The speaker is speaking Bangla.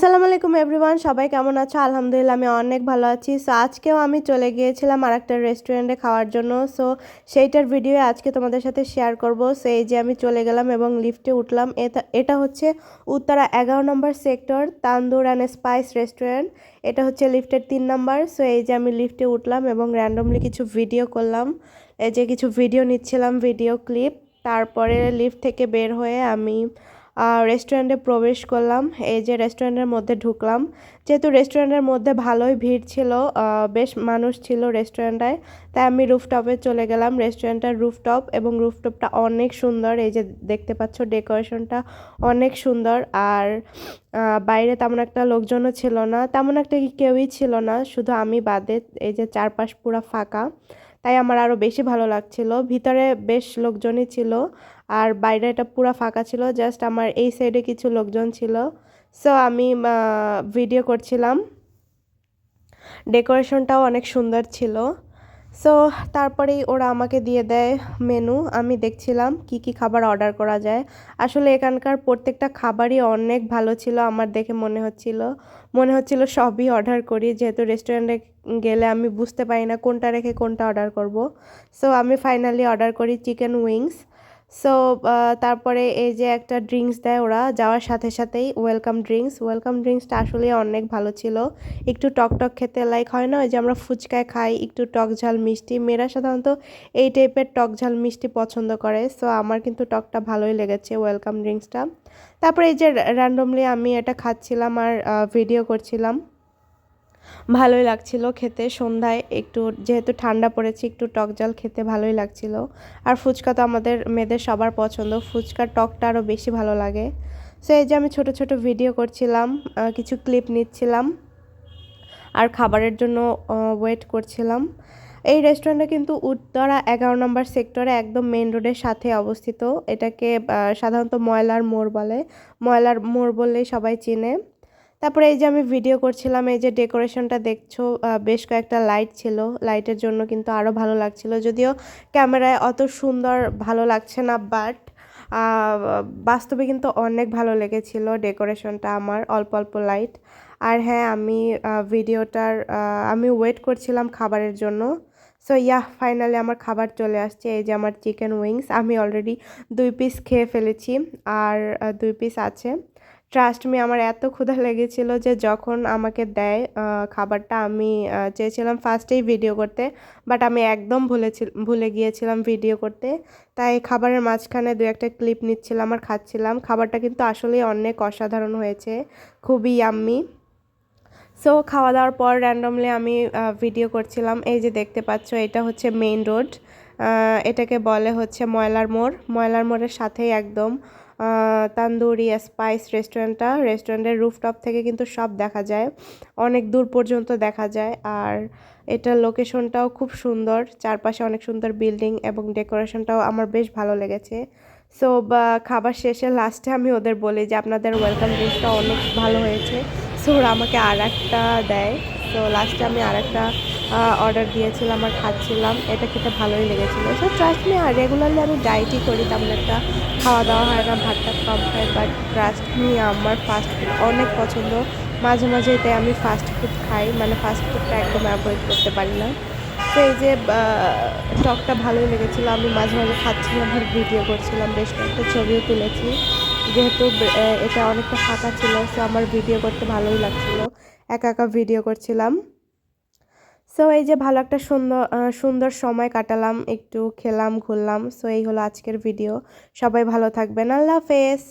আসসালামু আলাইকুম এভরিওয়ান, সবাই কেমন আছো? আলহামদুলিল্লাহ, আমি অনেক ভালো আছি। সো আজকেও আমি চলে গিয়েছিলাম আর একটা রেস্টুরেন্টে খাওয়ার জন্য। সো সেইটার ভিডিও আজকে তোমাদের সাথে শেয়ার করব। সো এই যে আমি চলে গেলাম এবং লিফটে উঠলাম। এটা হচ্ছে উত্তরা এগারো number sector Tandoor and Spice Restaurant এটা হচ্ছে লিফটের তিন নাম্বার। সো এই যে আমি লিফটে উঠলাম এবং র্যান্ডমলি কিছু ভিডিও করলাম। এই যে কিছু ভিডিও নিচ্ছিলাম ভিডিও ক্লিপ তারপরে লিফট থেকে বের হয়ে আমি রেস্টুরেন্টে প্রবেশ করলাম। এই যে রেস্টুরেন্টের মধ্যে ঢুকলাম। যেহেতু রেস্টুরেন্টের মধ্যে ভালোই ভিড় ছিল বেশ মানুষ ছিল রেস্টুরেন্টটায় তাই আমি রুফটপে চলে গেলাম। রেস্টুরেন্টের রুফটপ এবং রুফটপটা অনেক সুন্দর। এই যে দেখতে পাচ্ছ ডেকোরেশনটা অনেক সুন্দর। আর বাইরে তেমন একটা লোকজনও ছিল না, তেমন একটা কেউই ছিল না। শুধু আমি বাদে, এই যে চারপাশ পুরা ফাঁকা। তাই আমার আরও বেশি ভালো লাগছিল। ভিতরে বেশ লোকজনই ছিল আর বাইরেটা পুরো ফাঁকা ছিল জাস্ট আমার এই সাইডে কিছু লোকজন ছিল। সো আমি ভিডিও করছিলাম। ডেকোরেশনটাও অনেক সুন্দর ছিল। সো তারপরেই ওরা আমাকে দিয়ে দেয় মেনু আমি দেখছিলাম কি কি খাবার অর্ডার করা যায়। আসলে এখানকার প্রত্যেকটা খাবারই অনেক ভালো ছিল, আমার দেখে মনে হচ্ছিল। মনে হচ্ছিল সবই অর্ডার করি। যেহেতু রেস্টুরেন্টে গেলে আমি বুঝতে পারি না কোনটা রেখে কোনটা অর্ডার করব। সো আমি ফাইনালি অর্ডার করি চিকেন উইংস সো তারপরে এই যে একটা ড্রিঙ্কস দেয় ওরা, যাওয়ার সাথে সাথেই ওয়েলকাম ড্রিঙ্কস ওয়েলকাম ড্রিঙ্কসটা আসলে অনেক ভালো ছিল। একটু টক টক খেতে লাইক হয় না, ওই যে আমরা ফুচকায় খাই, একটু টক ঝাল মিষ্টি। মেয়েরা সাধারণত এই টাইপের টক ঝাল মিষ্টি পছন্দ করে সো আমার কিন্তু টকটা ভালোই লেগেছে ওয়েলকাম ড্রিঙ্কসটা তারপরে এই যে র্যান্ডমলি আমি এটা খাচ্ছিলাম আর ভিডিও করছিলাম। ভালোই লাগছিল খেতে। সন্ধ্যায় একটু, যেহেতু ঠান্ডা পড়েছে, একটু টক জল খেতে ভালোই লাগছিল। আর ফুচকা তো আমাদের মেয়েদের সবার পছন্দ। ফুচকার টকটা আরও বেশি ভালো লাগে। সো এই যে আমি ছোট ছোট ভিডিও করছিলাম কিছু ক্লিপ নিচ্ছিলাম। আর খাবারের জন্য ওয়েট করছিলাম। এই রেস্টুরেন্টটা কিন্তু উত্তরা এগারো নম্বর সেক্টরে একদম মেন রোডের সাথে অবস্থিত। এটাকে সাধারণত ময়লার মোড় বলে। ময়লার মোড় বললেই সবাই চিনে। তারপরে এই যে আমি ভিডিও করছিলাম, এই যে ডেকোরেশনটা দেখছ বেশ কয়েকটা লাইট ছিল। লাইটের জন্য কিন্তু আরও ভালো লাগছিল। যদিও ক্যামেরায় অত সুন্দর ভালো লাগছে না বাট বাস্তবে কিন্তু অনেক ভালো লেগেছিল ডেকোরেশনটা আমার, অল্প অল্প লাইট আর হ্যাঁ আমি ভিডিওটার আমি ওয়েট করছিলাম খাবারের জন্য। সো ইয়া ফাইনালি আমার খাবার চলে আসছে। এই যে আমার চিকেন উইংস আমি অলরেডি দুই পিস খেয়ে ফেলেছি। আর দুই পিস আছে। ট্রাস্ট মি আমার এত ক্ষুধা লেগেছিল যে যখন আমাকে দেয় খাবারটা আমি চেয়েছিলাম ফার্স্টেই ভিডিও করতে বাট আমি একদম ভুলেছি, ভুলে গিয়েছিলাম ভিডিও করতে। তাই খাবারের মাঝখানে দু একটা ক্লিপ নিচ্ছিলাম আর খাচ্ছিলাম। খাবারটা কিন্তু আসলেই অনেক অসাধারণ হয়েছে, খুবই আম্মি সো খাওয়া দাওয়ার পর র্যান্ডমলি আমি ভিডিও করছিলাম। এই যে দেখতে পাচ্ছ, এটা হচ্ছে মেইন রোড এটাকে বলে হচ্ছে ময়লার মোড়। ময়লার মোড়ের সাথেই একদম তান্দুরি স্পাইস রেস্টুরেন্টটা রেস্টুরেন্টের রুফটপ থেকে কিন্তু সব দেখা যায়। অনেক দূর পর্যন্ত দেখা যায়। আর এটার লোকেশনটাও খুব সুন্দর। চারপাশে অনেক সুন্দর বিল্ডিং এবং ডেকোরেশনটাও আমার বেশ ভালো লেগেছে। সো বা, খাবার শেষে লাস্টে আমি ওদের বলি যে, আপনাদের ওয়েলকাম ড্রিঙ্কসটা অনেক ভালো হয়েছে। সো ওরা আমাকে আর একটা দেয়। তো লাস্টে আমি আর একটা অর্ডার দিয়েছিলাম আর খাচ্ছিলাম। এটা খেতে ভালোই লেগেছিলো। সো ট্রাস্ট মি আর রেগুলারলি আমি ডায়েটই করি, তেমন একটা খাওয়া দাওয়া হয় না, ভাতটা কম খাই বাট ট্রাস্ট মি আমার ফাস্ট ফুড অনেক পছন্দ। মাঝে মাঝে তাই আমি ফাস্ট ফুড খাই মানে ফাস্ট ফুডটা একদম অ্যাভয়েড করতে পারি না। তো এই যে টকটা ভালোই লেগেছিলো। আমি মাঝে মাঝে খাচ্ছিলাম আর ভিডিও করছিলাম, বেশ কয়েকটা ছবিও তুলেছি। যেহেতু এটা অনেকটা ফাঁকা ছিল সো আমার ভিডিও করতে ভালোই লাগছিল। একা একা ভিডিও করছিলাম। সো এই যে ভালো একটা সুন্দর সুন্দর সময় কাটালাম, একটু খেলাম, ঘুরলাম। সো এই হলো আজকের ভিডিও সবাই ভালো থাকবেন। আল্লাহ হাফেজ।